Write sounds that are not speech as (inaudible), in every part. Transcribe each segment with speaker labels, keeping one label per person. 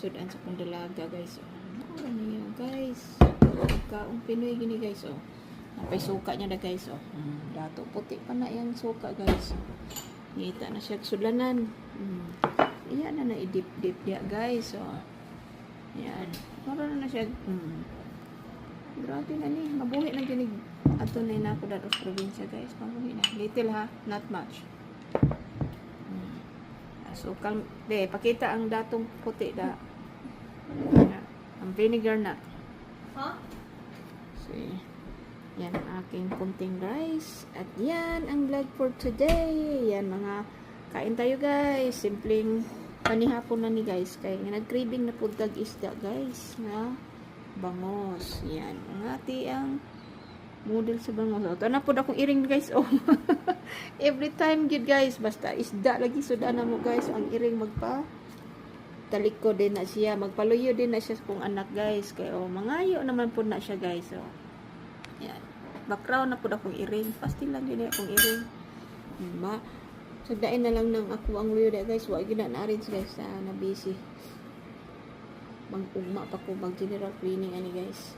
Speaker 1: sudan sa kong dalaga guys. Oh. Ano niya guys? Kaong Pinoy gini guys oh. Napay suka niya na guys oh. Mm, dato puti pa na yung suka guys. Ngita na siya sulanan. Mm. Iyan na na idip-dip dia guys oh. Yan. Mara na siya. Mm. Grabe na ni. Mabuhi na ginig. Ato na yun ako dato sa probinsya guys. Mabuhi na. Little ha. Not much. Mm. So, kal de, pakita ang datong puti da. Yan. Ang vinegar na.
Speaker 2: Ha?
Speaker 1: See. Yan ang aking kunting rice. At yan ang vlog for today. Yan mga kain tayo guys. Simpleng panihapon na ni guys. Kaya nag-craving na po tag isda guys. Na bangos. Yan. Ang ati ang model sa bangos. Ito na po akong iring guys. Oh. (laughs) Every time gid guys. Basta isda lagi suda na mo guys. Ang iring magpa taliko din na siya. Magpaluyo din na siya sa kong anak guys. Kaya oh, mangayo naman po na siya guys. Oh. Yan. Background na po akong iring. Pastil lang din akong iring. Ma, sagdain na lang ng ako ang luyo guys. Huwag yun na arrange guys. Ah, na busy. Mag-ugma pa ko. Mag-general cleaning ani guys.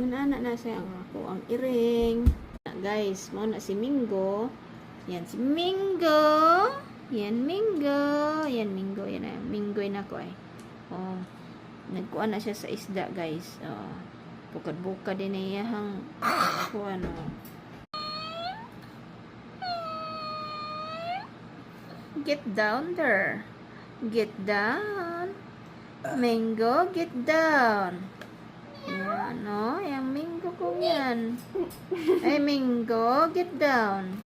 Speaker 1: Manana na siya ang ako ang iring. Na, guys, mo na si Mingo. Yan si Mingo. Yan Mingo. Yan Mingo. Yan na. Mingo na ko ay. Oh. Nagkuha na siya sa isda, guys. Oh. Bukad-bukad din na iyahang kuha no. Get down there. Get down. Mango, get down. Yan, no? Yung mango ko yan. Ay, mango, get down.